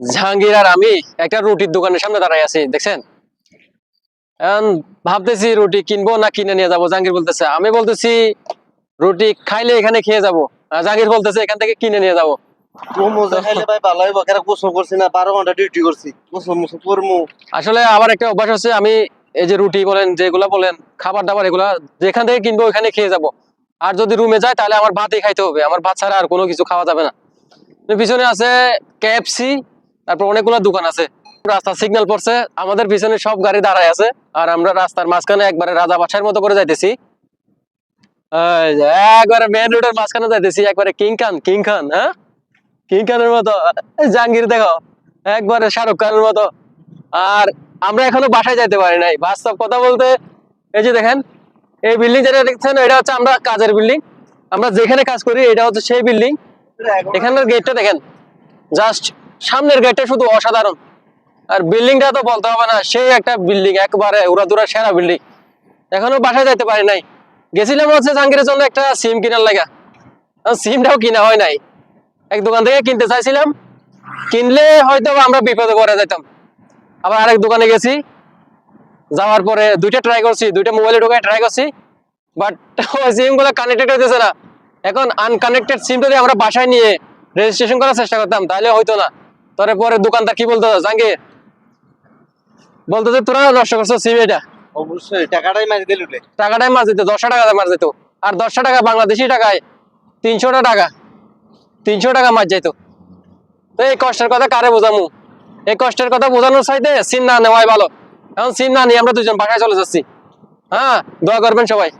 জাহাঙ্গীর আর আমি একটা রুটির দোকানের সামনে দাঁড়াই আছি দেখছেন? ভাবতেছি রুটি কিনবো না কিনে নিয়ে যাব জাহাঙ্গীর বলতেছে। আমি বলতেছি রুটি খাইলে এখানে খেয়ে যাব। জাহাঙ্গীর বলতেছে এখান থেকে কিনে নিয়ে যাব। মোমোজে খাইলে ভাই ভালো হইব কেন গোসল করছি না বারো ঘণ্টা ডিউটি করছি। গোসল মোসল করমু। আসলে আমার একটা অভ্যাস হচ্ছে আমি এই যে রুটি বলেন যেগুলা বলেন খাবার দাবার এগুলা যেখান থেকে কিনবো ওইখানে খেয়ে যাব। আর যদি রুমে যায় তাহলে আমার ভাতই খাইতে হবে। আমার ভাত ছাড়া আর কোনো কিছু খাওয়া যাবে না। পিছনে আছে কেএফসি তারপর অনেকগুলো দোকান আছে। রাস্তা সিগন্যাল পড়ছে, আমাদের পিছনে সব গাড়ি দাঁড়ায় আছে, আর আমরা রাস্তার মাঝখানে একবারে রাজা বাসার মতো করে যাইতেছি। একবারে মেন রোডের মাঝখানে যাইতেছি, একবারে কিং খান কিং খান হ্যাঁ? কিং খানের মতো জাহাঙ্গীর দেখো, একবারে শাহরুখ খানের মতো। আর আমরা এখনও বাসায় যাইতে পারি নাই। বাস্তব কথা বলতে, এই যে দেখেন, এই বিল্ডিং যেটা দেখছেন, এটা হচ্ছে আমরা কাজের বিল্ডিং আমরা যেখানে কাজ করি, এটা হচ্ছে সেই বিল্ডিং এখানের গেটটা দেখেন জাস্ট সামনের গেটটা শুধু অসাধারণ। আর বিল্ডিংটা তো বলতে হবে না, সেই একটা বিল্ডিং একবারে উড়াদুরা সেরা বিল্ডিং এখনও বাসায় যাইতে পারি নাই। গেছিলাম হচ্ছে জাহাঙ্গীরের জন্য একটা সিম কেনার লাগা। সিমটাও কিনা হয় নাই। এক দোকান থেকে কিনতে চাইছিলাম। কিনলে হয়তো আমরা বিপদে পড়ে যেতাম। আবার আরেক দোকানে গেছি। যাওয়ার পরে দুইটা ট্রাই করছি, দুইটা মোবাইলে ঢোকায় ট্রাই করছি। বাট ওই সিমগুলো কানেক্টেড হইতেছে না। এখন আনকানেক্টেড সিম যদি আমরা বাসায় নিয়ে রেজিস্ট্রেশন করার চেষ্টা করতাম, তাহলে হয়তো না। তারপরে পরে দোকানদার কি বলতো জাহাঙ্গীর? বলতো যে তোরা নষ্ট করছ সিম এটা অবশ্যই টাকাটাই মারি দিল টাকাটাই মার দিত দশটা টাকা মার দিত। আর দশটা টাকা বাংলাদেশি টাকায় তিনশোটা টাকা তিনশো টাকা মার যাইতো। তো এই কষ্টের কথা কারে বোঝামু? এই কষ্টের কথা বোঝানোর চাইতে সিম না নেওয়াই ভালো। এখন সিম না নিয়ে আমরা দুজন বাসায় চলে যাচ্ছি। হ্যাঁ দোয়া করবেন সবাই।